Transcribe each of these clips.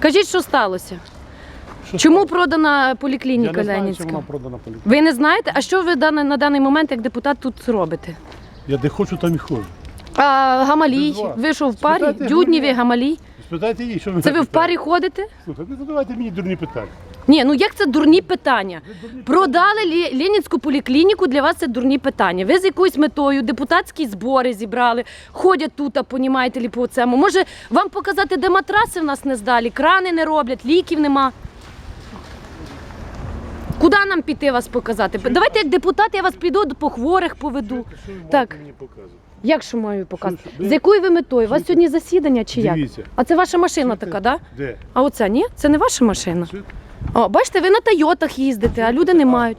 Кажіть, що сталося? Що Чому сталося? продана Я поліклініка не знаю, чи Ленінська? вона продана поліклініка. Ви не знаєте? А що ви дане- на даний момент як депутат тут робите? Я де хочу, там і ходжу. А Гамалій, вас. ви що в парі? Спитайте Дюднєві, Гамалій? Спитайте її, що ви Це ви в питаєте? парі ходите? Слухай, не задавайте мені дурні питання. Ні, ну як це дурні питання? Продали Лє- Ленінську поліклініку, для вас це дурні питання. Ви з якоюсь метою депутатські збори зібрали, ходять тут, а понімаєте лі по цьому. Може вам показати, де матраси в нас не здалі, крани не роблять, ліків нема. Куди нам піти вас показати? Давайте як депутат я вас піду по хворих поведу. Що ви Так. мені показувати? Як що маю показати? Що? З якою ви метою? У вас сьогодні засідання чи як? Дивіться. А це ваша машина така, да? Де? А оця ні? Це не ваша машина. Чуєте? О, бачите, ви на Тойотах їздите, а люди не мають.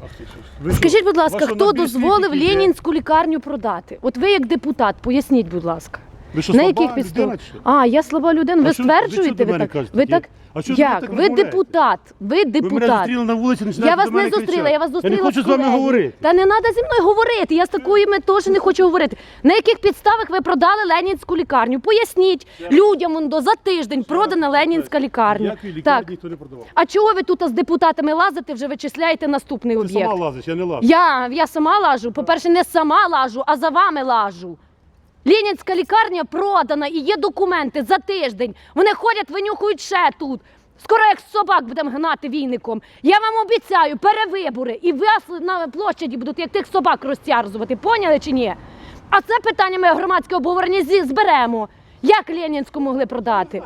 Ви Скажіть, будь ласка, хто дозволив йде? Ленінську лікарню продати? От ви як депутат, поясніть, будь ласка. Ви що, на слаба яких людина, чи що? А, я слаба людина. Ви що- ви що стверджуєте до ви мене так? кажете Ви таке? так А що ви як? так Ви розмовляєте? депутат. Ви Ви мене депутат. зустріли на вулиці, Я починаєте вас до мене не зустріла, кричати. я вас зустріла. Я не хочу з вами говорити. Та не треба зі мною говорити. Я з такою теж не хочу говорити. На яких підставах ви продали Ленінську лікарню? Поясніть людям он до за тиждень продана Ленінська лікарня. Ніякої лікарні Так. ніхто не продавав. А чого ви тут з депутатами лазите, вже вичисляєте наступний Ти об'єкт? сама лазиш, я не лазу. Я, я сама лажу. По-перше, не сама лажу, а за вами лажу. Ленінська лікарня продана і є документи за тиждень. Вони ходять, винюхують ще тут. Скоро як собак будемо гнати війником. Я вам обіцяю, перевибори. І вас на площаді будуть як тих собак розтярзувати. Поняли чи ні? А це питання ми громадське обговорення зберемо. Як Ленінську могли продати?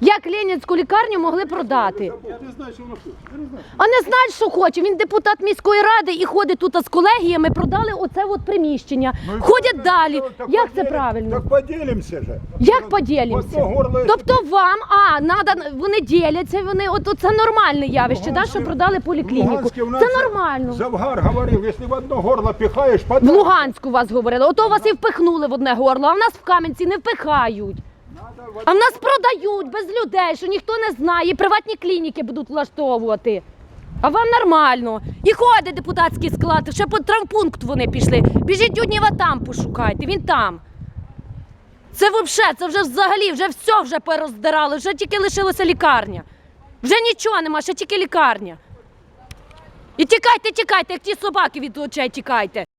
Як Ленінську лікарню могли продати? Я не знаю, що воно хоче. Я не знаю. А не знають, що хоче. Він депутат міської ради і ходить тут з колегіями, продали оце от приміщення. Ходять далі. Як це правильно? Так поделимся же. Як поділимося? Горло, Тобто вам, а, надо, вони діляться, вони, от, от це нормальне явище, да, що продали поліклініку. Луганське в нас Це нормально. Завгар говорив, якщо в одно горло пихаєш, В. Луганську вас говорили, ото вас і впихнули в одне горло, а в нас в Кам'янці не впихають. А в нас продають без людей, що ніхто не знає, приватні клініки будуть влаштовувати. А вам нормально. І ходить депутатський склад, ще по травмпункт вони пішли. Біжіть Дюднєва там пошукайте, він там. Це взагалі, це вже взагалі, вже все вже пороздирали, вже тільки лишилася лікарня. Вже нічого нема, ще тільки лікарня. І тікайте, тікайте, як ті собаки від очей тікайте.